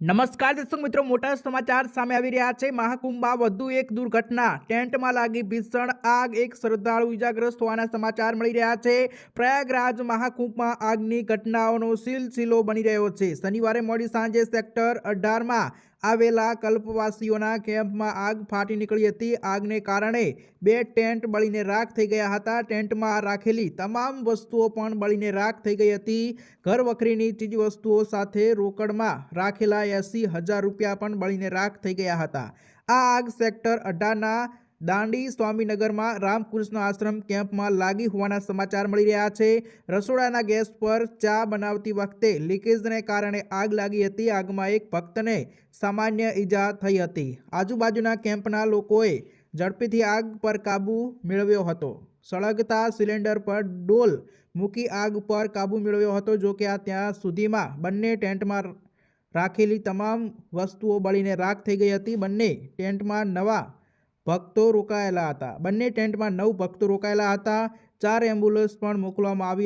નમસ્કાર દર્શક મિત્રો, મોટા સમાચાર સામે આવી રહ્યા છે. મહાકુંભમાં વધુ એક દુર્ઘટના. ટેન્ટમાં લાગી ભીષણ આગ. એક શ્રદ્ધાળુ ઇજાગ્રસ્ત હોવાના સમાચાર મળી રહ્યા છે. પ્રયાગરાજ મહાકુંભમાં આગની ઘટનાઓનો સિલસિલો બની રહ્યો છે. શનિવારે મોડી સાંજે સેક્ટર અઢારમાં આવેલા કલ્પવાસીઓના કેમ્પમાં આગ ફાટી નીકળી હતી. આગને કારણે બે ટેન્ટ બળીને રાખ થઈ ગયા હતા. ટેન્ટમાં રાખેલી તમામ વસ્તુઓ પણ બળીને રાખ થઈ ગઈ હતી. ઘર વખરીની ચીજવસ્તુઓ સાથે રોકડમાં રાખેલા એંસી હજાર રૂપિયા પણ બળીને રાખ થઈ ગયા હતા. આ આગ સેક્ટર અઢારના દાંડી સ્વામીનગરમાં રામકૃષ્ણ આશ્રમ કેમ્પમાં લાગી હોવાના સમાચાર મળી રહ્યા છે. રસોડાના ગેસ પર ચા બનાવતી વખતે લીકેજને કારણે આગ લાગી હતી. આગમાં એક ભક્તને સામાન્ય ઈજા થઈ હતી. આજુબાજુના કેમ્પના લોકોએ ઝડપીથી આગ પર કાબૂ મેળવ્યો હતો. સળગતા સિલિન્ડર પર ડોલ મૂકી આગ પર કાબૂ મેળવ્યો હતો. જો કે આ ત્યાં સુધીમાં બંને ટેન્ટમાં રાખેલી તમામ વસ્તુઓ બળીને રાખ થઈ ગઈ હતી. બંને ટેન્ટમાં નવા ભક્તો રોકાયેલા હતા. બંને ટેન્ટમાં નવ ભક્તો રોકાયેલા હતા. ચાર એમ્બ્યુલન્સ પણ મોકલવામાં આવી